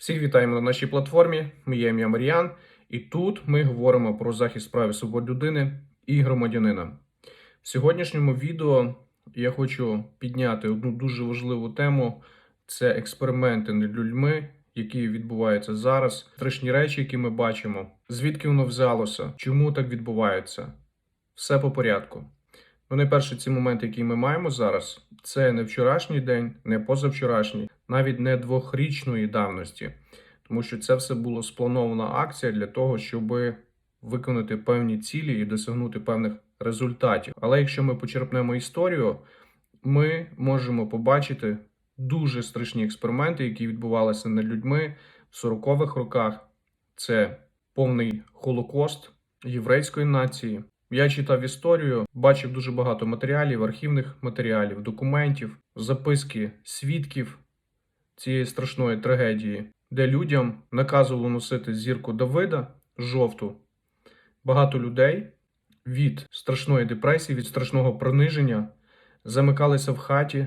Всіх вітаємо на нашій платформі. Моє ім'я Маріан, і тут ми говоримо про захист прав і свобод людини і громадянина. В сьогоднішньому відео я хочу підняти одну дуже важливу тему: це експерименти над людьми, які відбуваються зараз, страшні речі, які ми бачимо. Звідки воно взялося? Чому так відбувається? Все по порядку. Ну, найперше, ці моменти, які ми маємо зараз, це не вчорашній день, не позавчорашній, навіть не двохрічної давності, тому що це все було спланована акція для того, щоб виконати певні цілі і досягнути певних результатів. Але якщо ми почерпнемо історію, ми можемо побачити дуже страшні експерименти, які відбувалися над людьми в 40-х роках. Це повний холокост єврейської нації. Я читав історію, бачив дуже багато матеріалів, архівних матеріалів, документів, записки свідків цієї страшної трагедії, де людям наказувало носити зірку Давида жовту. Багато людей від страшної депресії, від страшного приниження замикалися в хаті.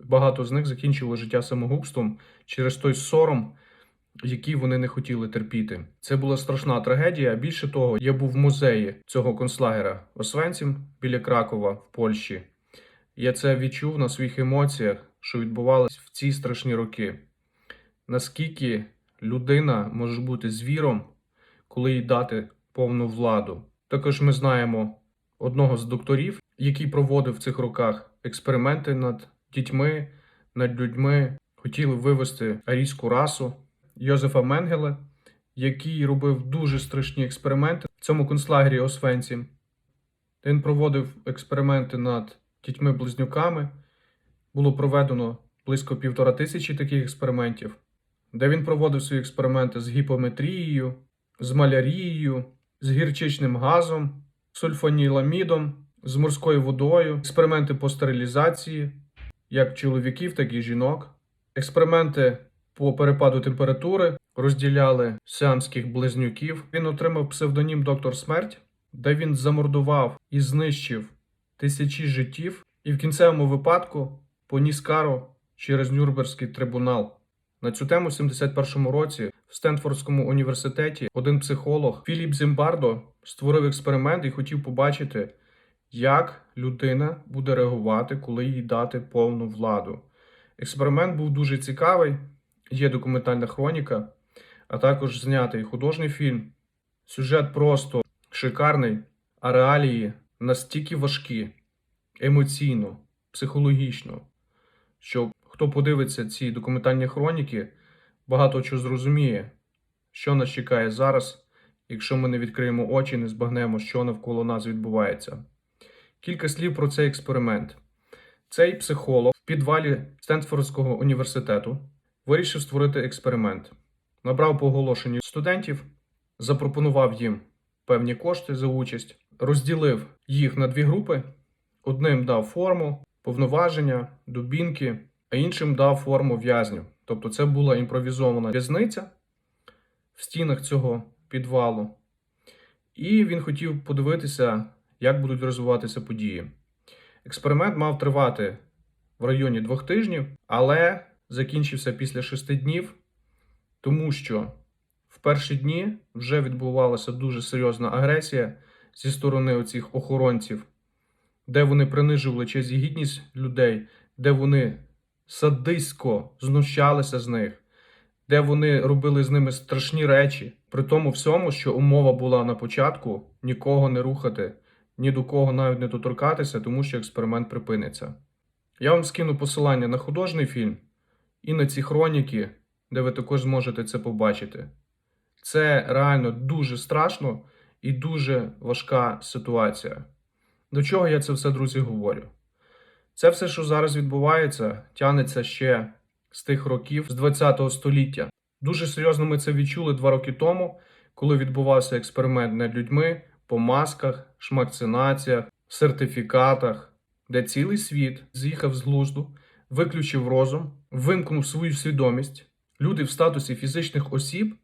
Багато з них закінчило життя самогубством через той сором, який вони не хотіли терпіти. Це була страшна трагедія. Більше того, я був в музеї цього концлагера Освенцім біля Кракова в Польщі. Я це відчув на своїх емоціях, що відбувалось в ці страшні роки. Наскільки людина може бути звіром, коли їй дати повну владу. Також ми знаємо одного з докторів, який проводив в цих роках експерименти над дітьми, над людьми, хотіли вивести арійську расу. Йозефа Менгеле, який робив дуже страшні експерименти в цьому концлагері Освенцім. Він проводив експерименти над дітьми-близнюками. Було проведено близько півтора тисячі таких експериментів, де він проводив свої експерименти з гіпометрією, з малярією, з гірчичним газом, сульфаніламідом, з морською водою, експерименти по стерилізації, як чоловіків, так і жінок, експерименти по перепаду температури, розділяли сіамських близнюків. Він отримав псевдонім Доктор Смерть, де він замордував і знищив тисячі життів, і в кінцевому випадку поніс кару через Нюрнберзький трибунал. На цю тему в 71-му році в Стенфордському університеті один психолог Філіп Зімбардо створив експеримент і хотів побачити, як людина буде реагувати, коли їй дати повну владу. Експеримент був дуже цікавий, є документальна хроніка, а також знятий художній фільм. Сюжет просто шикарний, а реалії настільки важкі, емоційно, психологічно, що хто подивиться ці документальні хроніки, багато чого зрозуміє, що нас чекає зараз, якщо ми не відкриємо очі, не збагнемо, що навколо нас відбувається. Кілька слів про цей експеримент. Цей психолог в підвалі Стенфордського університету вирішив створити експеримент. Набрав по оголошенню студентів, запропонував їм певні кошти за участь, розділив їх на дві групи. Одним дав форму, повноваження, дубінки, а іншим дав форму в'язню. Тобто це була імпровізована в'язниця в стінах цього підвалу. І він хотів подивитися, як будуть розвиватися події. Експеримент мав тривати в районі двох тижнів, але закінчився після шести днів, тому що в перші дні вже відбувалася дуже серйозна агресія зі сторони оцих охоронців, де вони принижували честь і гідність людей, де вони садисько знущалися з них, де вони робили з ними страшні речі, при тому всьому, що умова була на початку нікого не рухати, ні до кого навіть не доторкатися, тому що експеримент припиниться. Я вам скину посилання на художній фільм і на ці хроніки, де ви також зможете це побачити. Це реально дуже страшно і дуже важка ситуація. До чого я це все, друзі, говорю? Це все, що зараз відбувається, тягнеться ще з тих років, з 20-го століття. Дуже серйозно ми це відчули два роки тому, коли відбувався експеримент над людьми по масках, шмакцинаціях, сертифікатах, де цілий світ з'їхав з глузду, виключив розум, вимкнув свою свідомість. Люди в статусі фізичних осіб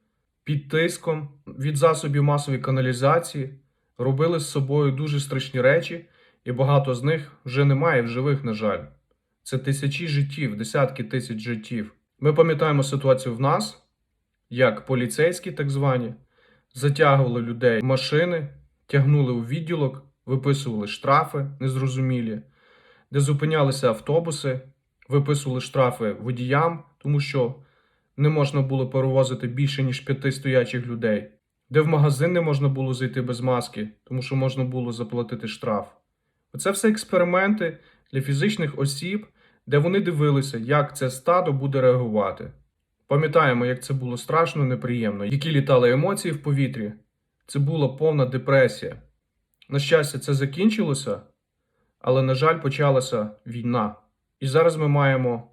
під тиском від засобів масової каналізації робили з собою дуже страшні речі, і багато з них вже немає в живих, на жаль. Це тисячі життів, десятки тисяч життів. Ми пам'ятаємо ситуацію в нас, як поліцейські, так звані, затягували людей машини, тягнули у відділок, виписували штрафи незрозумілі, де зупинялися автобуси, виписували штрафи водіям, тому що не можна було перевозити більше, ніж п'яти стоячих людей, де в магазин не можна було зайти без маски, тому що можна було заплатити штраф. Оце все експерименти для фізичних осіб, де вони дивилися, як це стадо буде реагувати. Пам'ятаємо, як це було страшно, неприємно, які літали емоції в повітрі. Це була повна депресія. На щастя, це закінчилося, але, на жаль, почалася війна. І зараз ми маємо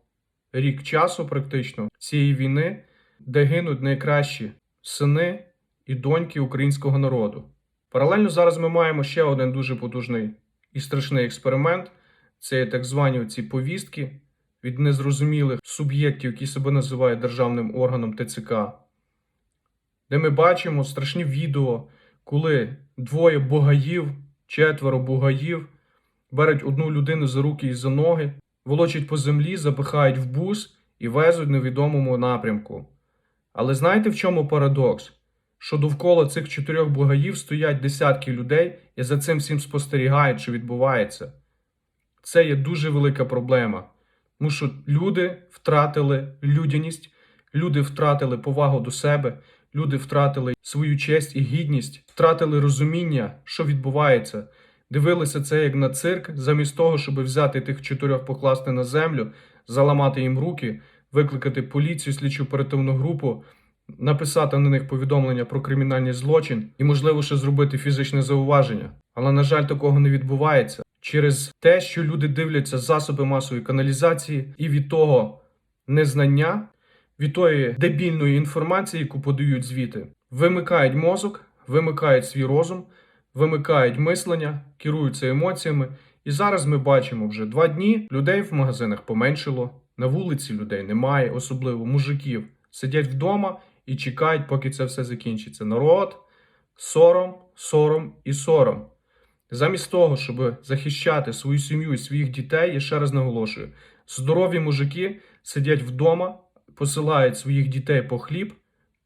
рік часу, практично, цієї війни, де гинуть найкращі сини і доньки українського народу. Паралельно зараз ми маємо ще один дуже потужний і страшний експеримент це так звані ці повістки від незрозумілих суб'єктів, які себе називають державним органом ТЦК, де ми бачимо страшні відео, коли двоє бугаїв, четверо бугаїв беруть одну людину за руки і за ноги, волочать по землі, запихають в бус і везуть в невідомому напрямку. Але знаєте, в чому парадокс? Що довкола цих чотирьох бугаїв стоять десятки людей і за цим всім спостерігають, що відбувається. Це є дуже велика проблема. Тому що люди втратили людяність, люди втратили повагу до себе, люди втратили свою честь і гідність, втратили розуміння, що відбувається. Дивилися це як на цирк, замість того, щоб взяти тих чотирьох покласти на землю, заламати їм руки, викликати поліцію, слідчу оперативну групу, написати на них повідомлення про кримінальний злочин і, можливо, ще зробити фізичне зауваження. Але, на жаль, такого не відбувається через те, що люди дивляться засоби масової каналізації, і від того незнання, від тої дебільної інформації, яку подають звіти, вимикають мозок, вимикають свій розум, вимикають мислення, керуються емоціями. І зараз ми бачимо вже два дні людей в магазинах поменшило, на вулиці людей немає, особливо мужиків сидять вдома і чекають, поки це все закінчиться. Народ, сором, сором і сором. Замість того, щоб захищати свою сім'ю і своїх дітей, я ще раз наголошую: здорові мужики сидять вдома, посилають своїх дітей по хліб,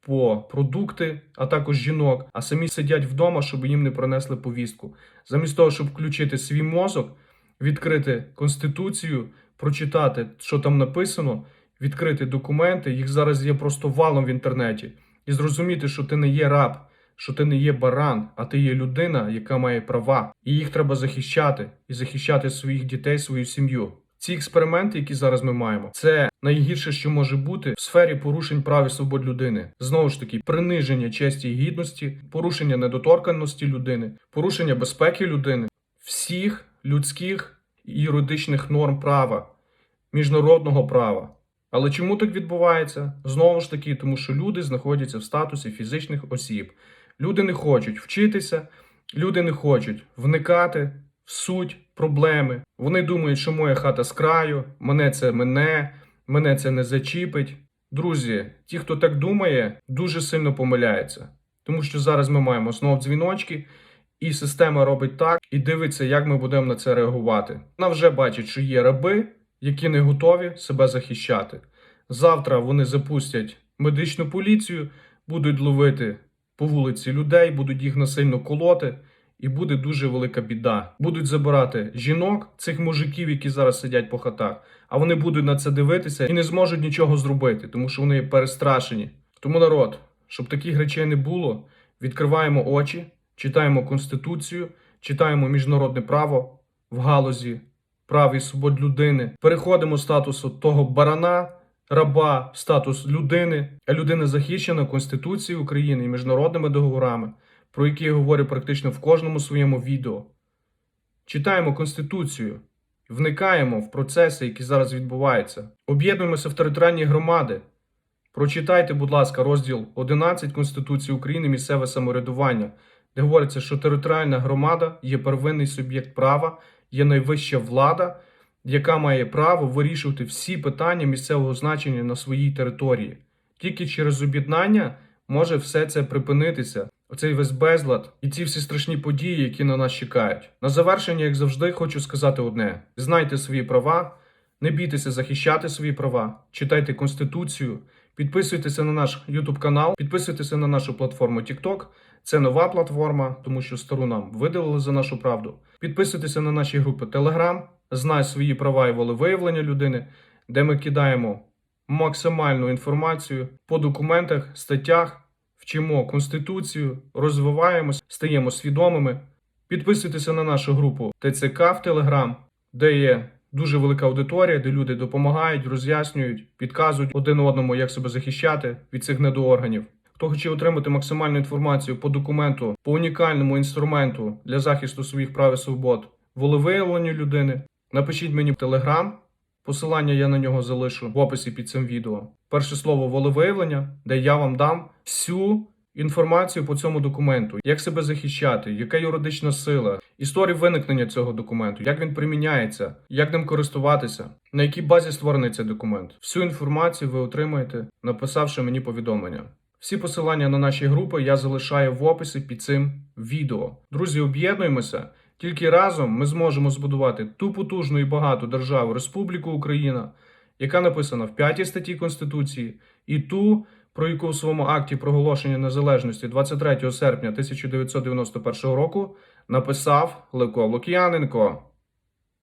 по продукти, а також жінок, а самі сидять вдома, щоб їм не принесли повістку. Замість того, щоб включити свій мозок, відкрити конституцію, прочитати, що там написано, відкрити документи, їх зараз є просто валом в інтернеті, і зрозуміти, що ти не є раб що ти не є баран, а ти є людина, яка має права, і їх треба захищати і захищати своїх дітей, свою сім'ю. Ці експерименти, які зараз ми маємо, це найгірше, що може бути в сфері порушень прав і свобод людини. Знову ж таки, приниження честі і гідності, порушення недоторканності людини, порушення безпеки людини, всіх людських і юридичних норм права, міжнародного права. Але чому так відбувається? Знову ж таки, тому що люди знаходяться в статусі фізичних осіб. Люди не хочуть вчитися, люди не хочуть вникати в суть проблеми. Вони думають, що моя хата з краю, мене це мене, мене це не зачіпить. Друзі, ті, хто так думає, дуже сильно помиляється. Тому що зараз ми маємо знов дзвіночки, і система робить так і дивиться, як ми будемо на це реагувати. Вона вже бачить, що є раби, які не готові себе захищати. Завтра вони запустять медичну поліцію, будуть ловити по вулиці людей, будуть їх насильно колоти, і буде дуже велика біда. Будуть забирати жінок, цих мужиків, які зараз сидять по хатах, а вони будуть на це дивитися і не зможуть нічого зробити, тому що вони перестрашені. Тому народ, щоб таких речей не було, відкриваємо очі, читаємо конституцію, читаємо міжнародне право в галузі прав і свобод людини. Переходимо з статусу того барана раба статус людини, а людина захищена Конституцією України і міжнародними договорами, про які я говорю практично в кожному своєму відео. Читаємо Конституцію, вникаємо в процеси, які зараз відбуваються. Об'єднуємося в територіальні громади. Прочитайте, будь ласка, розділ 11 Конституції України місцеве самоврядування, де говориться, що територіальна громада є первинний суб'єкт права, є найвища влада яка має право вирішувати всі питання місцевого значення на своїй території. Тільки через об'єднання може все це припинитися. Оцей весь безлад і ці всі страшні події, які на нас чекають. На завершення, як завжди, хочу сказати одне: знайте свої права, не бійтеся захищати свої права, читайте Конституцію, Підписуйтеся на наш YouTube канал, підписуйтеся на нашу платформу TikTok. Це нова платформа, тому що стару нам видалили за нашу правду. Підписуйтеся на наші групи Telegram, знай свої права і волевиявлення людини, де ми кидаємо максимальну інформацію по документах, статтях, вчимо конституцію, розвиваємось, стаємо свідомими. Підписуйтеся на нашу групу ТЦК в Telegram, де є дуже велика аудиторія, де люди допомагають, роз'яснюють, підказують один одному, як себе захищати від цих недоорганів. Хто хоче отримати максимальну інформацію по документу, по унікальному інструменту для захисту своїх прав і свобод, волевиявленню людини, напишіть мені в Telegram. Посилання я на нього залишу в описі під цим відео. Перше слово волевиявлення, де я вам дам всю інформацію по цьому документу, як себе захищати, яка юридична сила, історію виникнення цього документу, як він приміняється, як ним користуватися, на якій базі створений цей документ. Всю інформацію ви отримаєте, написавши мені повідомлення. Всі посилання на наші групи я залишаю в описі під цим відео. Друзі, об'єднуємося. Тільки разом ми зможемо збудувати ту потужну і багату державу Республіку Україна, яка написана в 5 статті Конституції, і ту, про яку в своєму акті проголошення незалежності 23 серпня 1991 року написав Левко Лук'яненко.